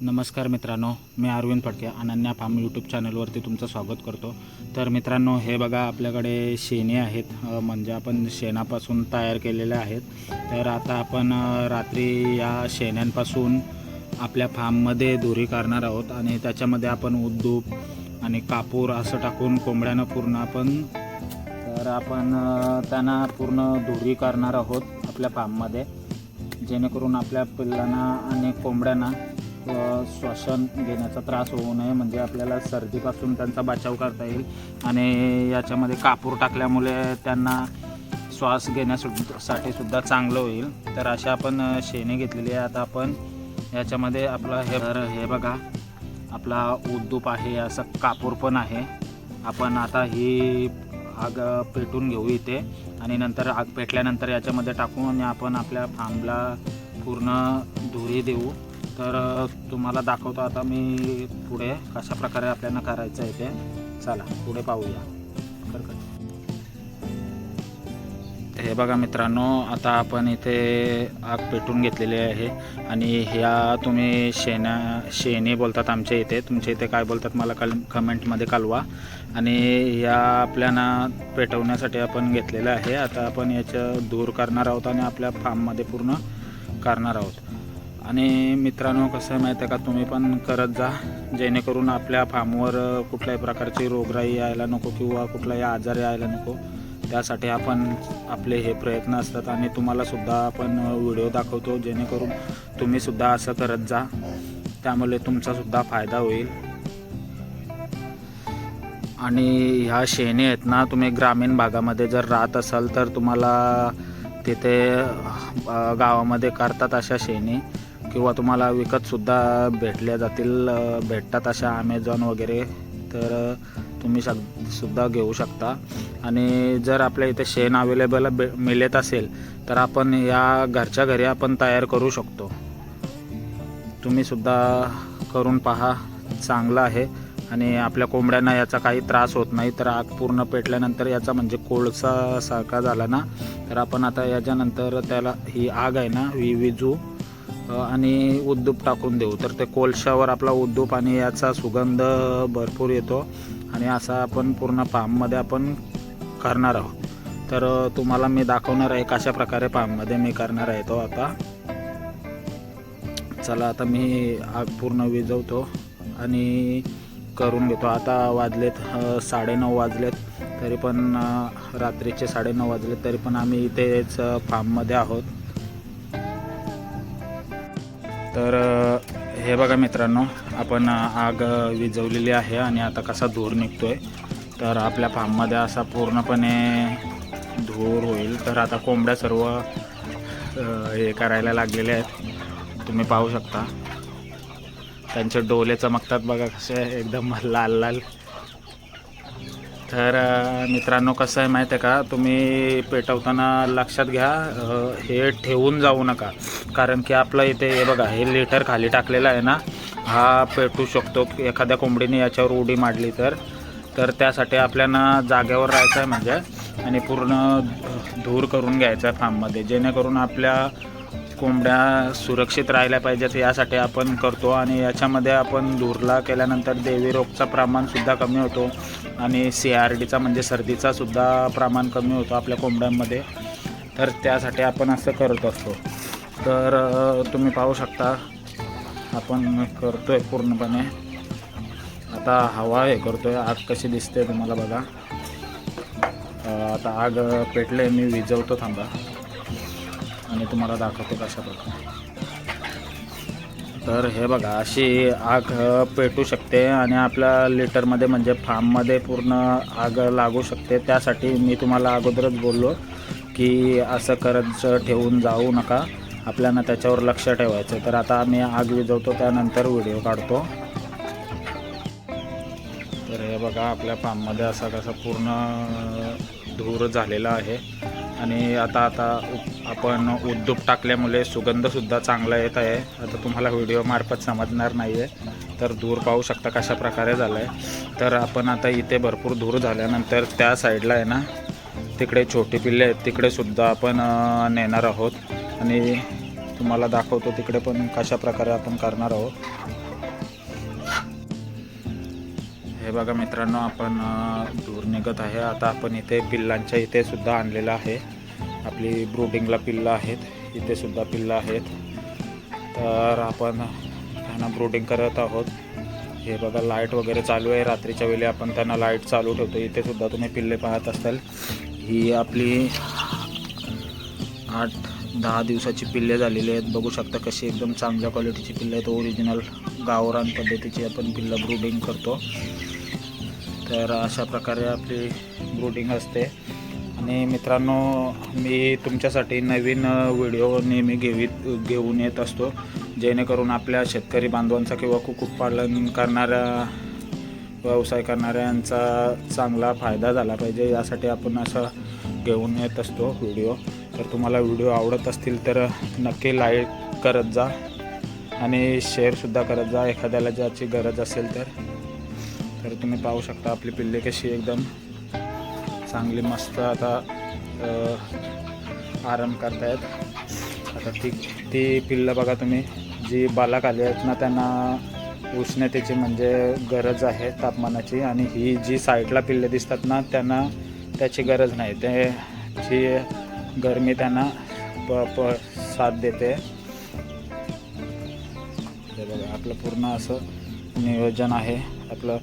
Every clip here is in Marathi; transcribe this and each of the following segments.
नमस्कार मित्रांनो मी अरविंद फडके अनन्या फार्म यूट्यूब चॅनलवरती तुमचं स्वागत करतो. तर मित्रांनो हे बघा आपल्याकडे शेणे आहेत. म्हणजे आपण शेणापासून तयार केलेले आहेत. तर आता आपण रात्री या शेण्यांपासून आपल्या फार्ममध्ये धुरी करणार आहोत आणि त्याच्यामध्ये आपण उद्दूप आणि कापूर असं टाकून कोंबड्यानं पूर्ण आपण तर आपण त्यांना पूर्ण धुरी करणार आहोत आपल्या फार्ममध्ये. जेणेकरून आपल्या पिल्लांना आणि कोंबड्यांना श्वसन घेण्याचा त्रास होऊ नये म्हणजे आपल्याला सर्दीपासून त्यांचा बचाव करता येईल. आणि याच्यामध्ये कापूर टाकल्यामुळे त्यांना श्वास घेण्यासाठी सुद्धा चांगलं होईल. तर अशा आपण शेणे घेतलेली आहे आता आपण याच्यामध्ये आपलं हे तर हे बघा आपला उद्दूप आहे असं कापूर पण आहे. आपण आता ही आग पेटून घेऊ इथे. आणि नंतर आग पेटल्यानंतर याच्यामध्ये टाकू आणि आपण आपल्या फार्मला पूर्ण धुरी देऊ. तर तुम्हाला दाखवतो आता मी पुढे कशा प्रकारे आपल्याला करायचं आहे ते. चला पुढे पाहूया. हे बघा मित्रांनो आता आपण इथे आग पेटून घेतलेली आहे आणि ह्या तुम्ही शेणा शेणी बोलतात आमच्या इथे. तुमच्या इथे काय बोलतात मला कल कमेंटमध्ये कळवा. आणि ह्या आपल्याला पेटवण्यासाठी आपण घेतलेलं आहे. आता आपण याचं दूर करणार आहोत आणि आपल्या फार्ममध्ये पूर्ण करणार आहोत. आणि मित्रांनो कसं आहे माहिती आहे का? तुम्ही पण करत जा. जेणेकरून आपल्या फार्मवर कुठल्याही प्रकारची रोगराई यायला नको किंवा कुठलाही आजार यायला नको. त्यासाठी आपण आपले हे प्रयत्न असतात आणि तुम्हालासुद्धा आपण व्हिडिओ दाखवतो. जेणेकरून तुम्ही सुद्धा असं करत जा. त्यामुळे तुमचासुद्धा फायदा होईल. आणि ह्या शेणी आहेत ना तुम्ही ग्रामीण भागामध्ये जर राहत असाल तर तुम्हाला तिथे गावामध्ये करतात अशा शेणी. किंवा तुम्हाला विकतसुद्धा भेटल्या जातील भेटतात अशा ॲमेझॉन वगैरे तर तुम्ही सग सुद्धा घेऊ शकता. आणि जर आपल्या इथे शेण अवेलेबल बे मिळत असेल तर आपण या घरच्या घरी आपण तयार करू शकतो. तुम्ही सुद्धा करून पहा चांगलं आहे. आणि आपल्या कोंबड्यांना याचा काही त्रास होत नाही तर आग पूर्ण पेटल्यानंतर याचा म्हणजे कोळसा सारखा झाला ना तर आपण आता याच्यानंतर त्याला ही आग आहे ना ही विजू आणि उद्दूप टाकून देऊ. तर ते कोळशावर आपला उद्दूप आणि याचा सुगंध भरपूर येतो. आणि असा आपण पूर्ण फार्ममध्ये आपण करणार आहोत. तर तुम्हाला मी दाखवणार आहे कशा प्रकारे फार्ममध्ये मी करणार आहे तो आता. चला आता मी आग पूर्ण विजवतो आणि करून घेतो. आता वाजलेत साडे साडेनऊ वाजलेत तरी पण रात्रीचे रात्रीचे साडेनऊ वाजलेत तरी पण आम्ही इथेच फार्ममध्ये आहोत. तर हे बघा मित्रांनो आपण आग विजवलेली विझवलेली आहे आणि आता कसा धूर निघतोय. तर आपल्या फार्ममध्ये असा पूर्णपणे धूर होईल. तर आता कोंबड्या सर्व हे करायला लागलेले आहेत. तुम्ही पाहू शकता. त्यांचे डोले चमकतात बघा कसे एकदम लाल लाल. तर मित्रांनो कसं आहे माहीत आहे का? तुम्ही पेटवताना लक्षात घ्या हे ठेवून जाऊ नका. कारण की आपलं इथे हे बघा हे लिटर खाली टाकलेलं आहे ना हा पेटू शकतो. एखाद्या कोंबडीने याच्यावर उडी मारली तर तर त्यासाठी आपल्याला जागेवर राहायचं आहे म्हणजे आणि पूर्ण धूर करून घ्यायचा आहे फार्ममध्ये. जेणेकरून आपल्या कोंबड्या सुरक्षित राहिल्या पाहिजेत यासाठी आपण करतो. आणि याच्यामध्ये आपण धुरला केल्यानंतर देवी रोगचं प्रमाणसुद्धा कमी होतो. आणि सी आर डीचा म्हणजे सर्दीचा सुद्धा प्रमाण कमी होतो आपल्या कोंबड्यांमध्ये. तर त्यासाठी आपण असं करत असतो. तर तुम्ही पाहू शकता आपण करतो आहे पूर्णपणे. आता हवा हे करतो आहे आग कशी दिसते तुम्हाला बघा. आता आग पेटले मी विजवतो थांबा. आणि तुम्हाला दाखवतो कशा प्रकारे. तर हे बघा अशी आग पेटू शकते आणि आपल्या लिटरमध्ये म्हणजे फार्ममध्ये पूर्ण आग लागू शकते. त्यासाठी मी तुम्हाला अगोदरच बोललो की असं करत ठेवून जाऊ नका. आपल्याला त्याच्यावर लक्ष ठेवायचं तर आता आम्ही आग विजवतो त्यानंतर व्हिडिओ काढतो. तर हे बघा आपल्या फार्ममध्ये असा कसा पूर्ण धूर झालेला आहे. आणि आता आता आपण उद्योग टाकल्यामुळे सुगंधसुद्धा चांगला येत आहे. आता तुम्हाला व्हिडिओमार्फत समजणार नाही आहे तर धूर पाहू शकता कशा प्रकारे झाला आहे तर आपण आता इथे भरपूर धूर झाल्यानंतर त्या साईडला आहे ना तिकडे छोटी पिल्ले आहेत तिकडेसुद्धा आपण नेणार आहोत. आणि तुम्हाला दाखवतो तिकडे पण कशा प्रकारे आपण करणार आहोत. हे बघा मित्रांनो आपण दूर निघत आहे. आता आपण इथे पिल्लांच्या इथे सुद्धा आणलेलं आहे. आपली ब्रोडिंगला पिल्लं आहेत. इथे सुद्धा पिल्लं आहेत. तर आपण त्यांना ब्रोडिंग करत आहोत. हे बघा लाइट वगैरे चालू आहे. रात्रीच्या वेळी आपण त्यांना लाइट चालू ठेवतो. इथे सुद्धा तुम्ही पिल्ले पाहत असाल. ही आपली आठ दहा दिवसाची पिल्ले झालेली आहेत. बघू शकता कशी एकदम चांगल्या क्वालिटीची पिल्ले आहेत. ओरिजिनल गावरान पद्धतीची आपण पिल्लं ब्रूडिंग करतो. तर अशा प्रकारे आपली ब्रूडिंग असते. आणि मित्रांनो मी तुमच्यासाठी नवीन व्हिडिओ नेहमी घेवीत घेऊन येत असतो. जेणेकरून आपल्या शेतकरी बांधवांचा किंवा कुक्कुटपालन करणाऱ्या व्यवसाय करणाऱ्यांचा चांगला फायदा झाला पाहिजे. यासाठी आपण असं घेऊन येत असतो व्हिडिओ. तर तुम्हाला व्हिडिओ आवडत असतील तर नक्की लाईक करत जा. आणि शेअरसुद्धा करत जा. एखाद्याला ज्याची गरज असेल तर. तर तुम्ही पाहू शकता आपली पिल्ले कशी एकदम. चांगली मस्त आता आराम करतायत. आता ती ती पिल्लं बघा तुम्ही जी बालक आली आहेत ना त्यांना उष्णतेची म्हणजे गरज आहे तापमानाची आणि ही जी साईडला पिल्ले दिसतात ना त्यांना त्याची गरज नाही. ते जी गरमी त्यांना प प साथ देते. बघा आपलं पूर्ण असं नियोजन आहे. आपलं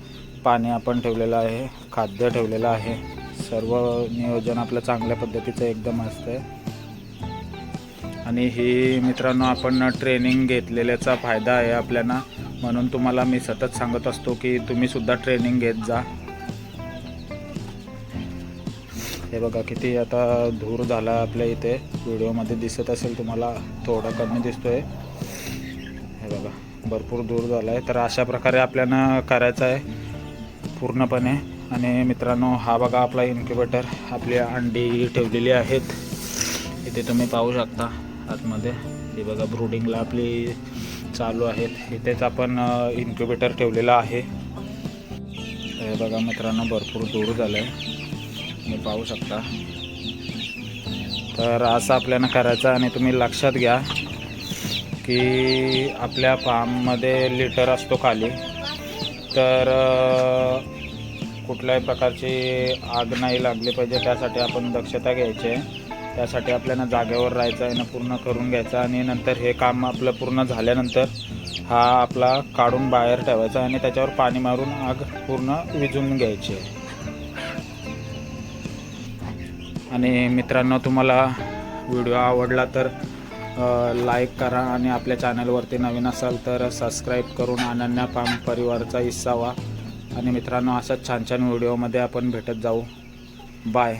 पाणी आपण ठेवलेलं आहे खाद्य ठेवलेलं आहे. सर्व नियोजन आपलं चांगल्या पद्धतीचं एकदम असतं आणि ही मित्रांनो आपण ट्रेनिंग घेतलेल्याचा फायदा आहे आपल्याला. म्हणून तुम्हाला मी सतत सांगत असतो की तुम्हीसुद्धा ट्रेनिंग घेत जा. हे बघा किती आता धूर झाला आपल्या इथे. व्हिडिओमध्ये दिसत असेल तुम्हाला थोडा कमी दिसतोय. हे बघा भरपूर दूर झाला आहे तर अशा प्रकारे आपल्याला करायचं आहे. पूर्णपणे. आणि मित्रांनो हा बघा आपला इन्क्युबेटर आपली अंडी ठेवलेली आहेत. इथे तुम्ही पाहू शकता आतमध्ये. हे बघा ब्रुडिंगला आपली चालू आहेत. इथेच आपण इन्क्युबेटर ठेवलेला आहे. हे बघा मित्रांनो भरपूर दूर झालं आहे तुम्ही पाहू शकता. तर असं आपल्याला करायचं आणि तुम्ही लक्षात घ्या की आपल्या फार्ममध्ये लिटर असतो खाली. तर कुठल्याही प्रकारची आग नाही लागली पाहिजे. त्यासाठी आपण दक्षता घ्यायची आहे. त्यासाठी आपल्याला जागेवर राहायचं आहे ना पूर्ण करून घ्यायचं आणि नंतर हे काम आपलं पूर्ण झाल्यानंतर हा आपला काढून बाहेर ठेवायचा आणि त्याच्यावर पाणी मारून आग पूर्ण विझून घ्यायची आहे. आणि मित्रांनो तुम्हाला व्हिडिओ आवडला तर लाईक करा आणि आपल्या चॅनलवरती नवीन असाल तर सबस्क्राईब करून अनन्या फार्म परिवारचा हिस्सा व्हा. आणि मित्रांनो अशाच छान छान व्हिडिओमध्ये आपण भेटत जाऊ. बाय